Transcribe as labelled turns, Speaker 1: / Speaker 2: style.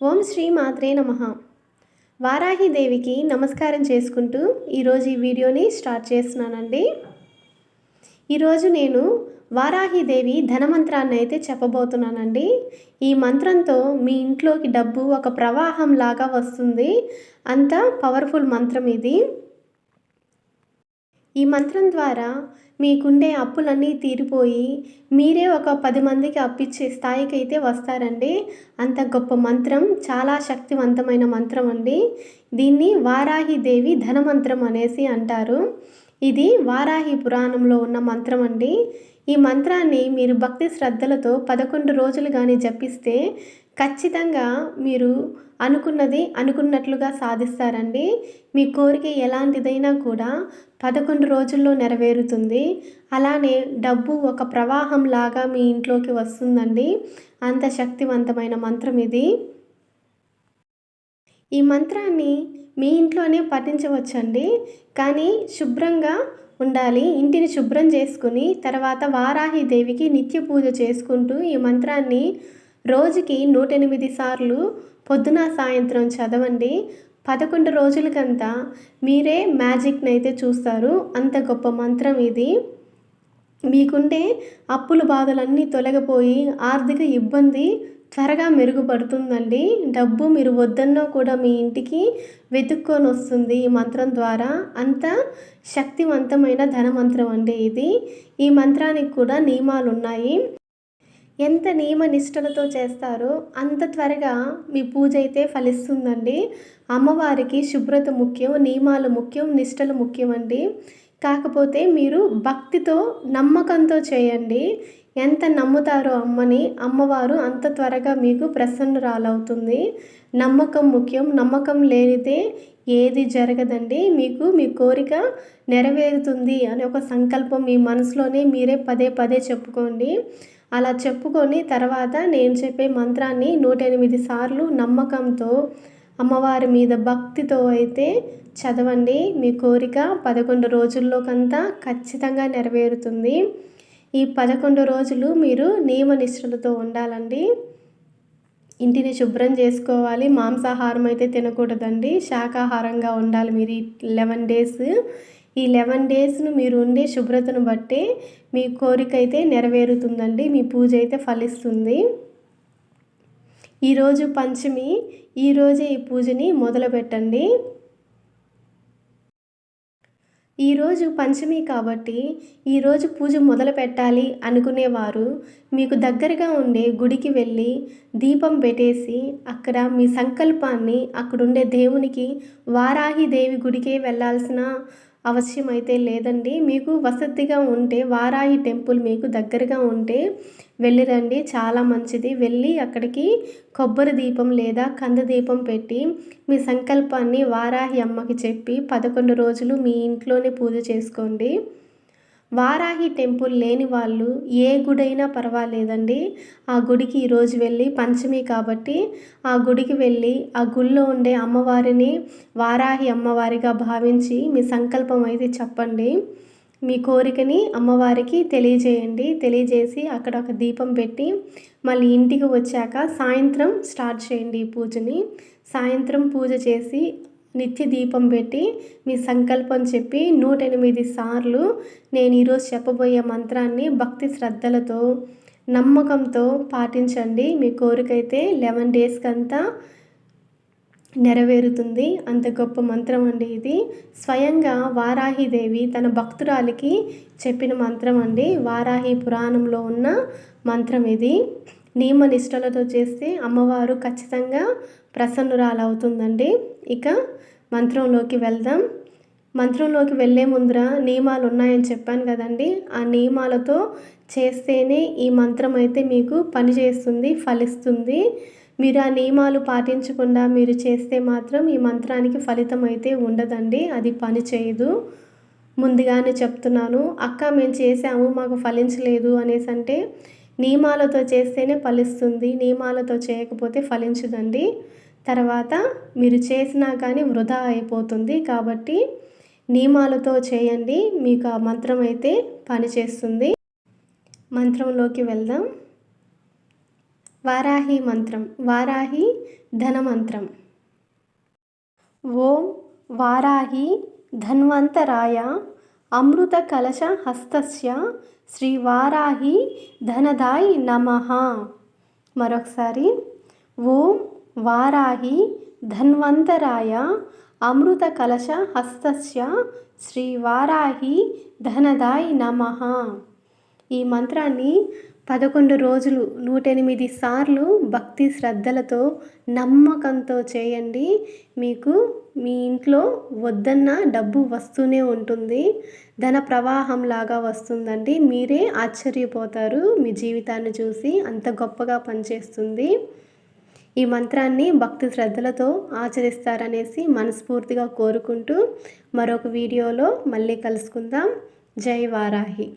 Speaker 1: ఓం శ్రీ మాత్రే నమ. వారాహిదేవికి నమస్కారం చేసుకుంటూ ఈరోజు ఈ వీడియోని స్టార్ట్ చేస్తున్నానండి. ఈరోజు నేను వారాహిదేవి ధనమంత్రాన్ని అయితే చెప్పబోతున్నానండి. ఈ మంత్రంతో మీ ఇంట్లోకి డబ్బు ఒక ప్రవాహం లాగా వస్తుంది. అంత పవర్ఫుల్ మంత్రం ఇది. ఈ మంత్రం ద్వారా మీకుండే అప్పులన్నీ తీరిపోయి మీరే ఒక పది మందికి అప్పిచ్చే స్థాయికి అయితే వస్తారండి. అంత గొప్ప మంత్రం చాలా శక్తివంతమైన మంత్రం అండి. దీన్ని వారాహి దేవి ధనమంత్రం అనేసి అంటారు. ఇది వారాహి పురాణంలో ఉన్న మంత్రం అండి. ఈ మంత్రాన్ని మీరు భక్తి శ్రద్ధలతో పదకొండు రోజులు కానీ జపిస్తే ఖచ్చితంగా మీరు అనుకున్నది అనుకున్నట్లుగా సాధిస్తారండి. మీ కోరిక ఎలాంటిదైనా కూడా పదకొండు రోజుల్లో నెరవేరుతుంది. అలానే డబ్బు ఒక ప్రవాహం లాగా మీ ఇంట్లోకి వస్తుందండి. అంత శక్తివంతమైన మంత్రం ఇది. ఈ మంత్రాన్ని మీ ఇంట్లోనే పఠించవచ్చండి. కానీ శుభ్రంగా ఉండాలి. ఇంటిని శుభ్రం చేసుకుని తర్వాత వారాహి దేవికి నిత్య పూజ చేసుకుంటూ ఈ మంత్రాన్ని రోజుకి నూట ఎనిమిది సార్లు పొద్దున సాయంత్రం చదవండి. పదకొండు రోజులకంతా మీరే మ్యాజిక్ని అయితే చూస్తారు. అంత గొప్ప మంత్రం ఇది. మీకుండే అప్పుల బాధలన్నీ తొలగిపోయి ఆర్థిక ఇబ్బంది త్వరగా మెరుగుపడుతుందండి. డబ్బు మీరు వద్దన్నో కూడా మీ ఇంటికి వెతుక్కొని వస్తుంది ఈ మంత్రం ద్వారా. అంత శక్తివంతమైన ధన మంత్రం అండి ఇది. ఈ మంత్రానికి కూడా నియమాలు ఉన్నాయి ఎంత నియమ నిష్టలతో చేస్తారో అంత త్వరగా మీ పూజ అయితే ఫలిస్తుందండి. అమ్మవారికి శుభ్రత ముఖ్యం నియమాలు ముఖ్యం నిష్టలు ముఖ్యం అండి. కాకపోతే మీరు భక్తితో నమ్మకంతో చేయండి. ఎంత నమ్ముతారో అమ్మని అమ్మవారు అంత త్వరగా మీకు ప్రసన్నురాలవుతుంది. నమ్మకం ముఖ్యం నమ్మకం లేనిదే ఏది జరగదండి. మీకు మీ కోరిక నెరవేరుతుంది అనే ఒక సంకల్పం మీ మనసులోనే మీరే పదే పదే చెప్పుకోండి. అలా చెప్పుకొని తర్వాత నేను చెప్పే మంత్రాన్ని నూట ఎనిమిది సార్లు నమ్మకంతో అమ్మవారి మీద భక్తితో అయితే చదవండి. మీ కోరిక పదకొండు రోజుల్లోకంతా ఖచ్చితంగా నెరవేరుతుంది. ఈ పదకొండు రోజులు మీరు నియమ నిష్ఠలతో ఉండాలండి. ఇంటిని శుభ్రం చేసుకోవాలి. మాంసాహారం అయితే తినకూడదండి. శాకాహారంగా ఉండాలి. మీరు లెవెన్ డేస్ ఈ లెవెన్ డేస్ను మీరు ఉండే శుభ్రతను బట్టి మీ కోరిక అయితే నెరవేరుతుందండి మీ పూజ అయితే ఫలిస్తుంది. ఈరోజు పంచమి ఈరోజే ఈ పూజని మొదలు పెట్టండి ఈరోజు పంచమి కాబట్టి ఈరోజు పూజ మొదలు పెట్టాలి అనుకునేవారు. మీకు దగ్గరగా ఉండే గుడికి వెళ్ళి దీపం పెట్టేసి అక్కడ మీ సంకల్పాన్ని అక్కడుండే దేవునికి వారాహి దేవి గుడికే వెళ్ళాల్సిన అవశ్యమైతే అయితే లేదండి. మీకు వసతిగా ఉంటే వారాహి టెంపుల్ మీకు దగ్గరగా ఉంటే వెళ్ళిరండి. చాలా మంచిది. వెళ్ళి అక్కడికి కొబ్బరి దీపం లేదా కంద దీపం పెట్టి మీ సంకల్పాన్ని వారాహి అమ్మకి చెప్పి పదకొండు రోజులు మీ ఇంట్లోనే పూజ చేసుకోండి. వారాహి టెంపుల్ లేని వాళ్ళు ఏ గుడైనా పర్వాలేదండి. ఆ గుడికి ఈరోజు వెళ్ళి పంచమి కాబట్టి ఆ గుడికి వెళ్ళి ఆ గుళ్ళో ఉండే అమ్మవారిని వారాహి అమ్మవారిగా భావించి మీ సంకల్పం అయితే చెప్పండి. మీ కోరికని అమ్మవారికి తెలియజేయండి. తెలియజేసి అక్కడ ఒక దీపం పెట్టి మళ్ళీ ఇంటికి వచ్చాక సాయంత్రం స్టార్ట్ చేయండి ఈ పూజని. సాయంత్రం పూజ చేసి నిత్య దీపం పెట్టి మీ సంకల్పం చెప్పి నూట ఎనిమిది సార్లు నేను ఈరోజు చెప్పబోయే మంత్రాన్ని భక్తి శ్రద్ధలతో నమ్మకంతో పాటించండి. మీ కోరికైతే లెవెన్ డేస్కి అంతా నెరవేరుతుంది. అంత గొప్ప మంత్రం అండి ఇది. స్వయంగా వారాహిదేవి తన భక్తురాలికి చెప్పిన మంత్రం అండి. వారాహి పురాణంలో ఉన్న మంత్రం ఇది. నియమ నిష్టలతో చేస్తే అమ్మవారు ఖచ్చితంగా ప్రసన్నురాలవుతుందండి. ఇక మంత్రంలోకి వెళ్దాం. మంత్రంలోకి వెళ్ళే ముందర నియమాలు ఉన్నాయని చెప్పాను కదండి. ఆ నియమాలతో చేస్తేనే ఈ మంత్రం అయితే మీకు పనిచేస్తుంది ఫలిస్తుంది. మీరు ఆ నియమాలు పాటించకుండా మీరు చేస్తే మాత్రం ఈ మంత్రానికి ఫలితం అయితే ఉండదండి. అది పని చేయదు. ముందుగానే చెప్తున్నాను అక్క మేము చేసాము మాకు ఫలించలేదు అనేసి అంటే నియమాలతో చేస్తేనే ఫలిస్తుంది నియమాలతో చేయకపోతే ఫలించదండి. తర్వాత మీరు చేసినా కానీ వృధా అయిపోతుంది కాబట్టి నియమాలతో చేయండి మీకు ఆ మంత్రం అయితే పనిచేస్తుంది. మంత్రంలోకి వెళ్దాం. వారాహి మంత్రం వారాహి ధనమంత్రం. ఓం వారాహి ధన్వంతరాయ అమృత కలశ హస్తస్య శ్రీవారాహి ధనదాయి నమ. మరొకసారి ఓం వారాహి ధన్వంతరాయ అమృత కలశ హస్తస్య శ్రీవారాహి ధనదాయి నమ. ఈ మంత్రాన్ని పదకొండు రోజులు నూట ఎనిమిది సార్లు భక్తి శ్రద్ధలతో నమ్మకంతో చేయండి. మీకు మీ ఇంట్లో వద్దన్న డబ్బు వస్తూనే ఉంటుంది. ధన ప్రవాహం లాగా వస్తుందండి. మీరే ఆశ్చర్యపోతారు. మీ జీవితాన్ని చూసి అంత గొప్పగా పనిచేస్తుంది. ఈ మంత్రాన్ని భక్తి శ్రద్ధలతో ఆచరిస్తారనేసి మనస్ఫూర్తిగా కోరుకుంటూ మరొక వీడియోలో మళ్ళీ కలుసుకుందాం. జై వారాహి.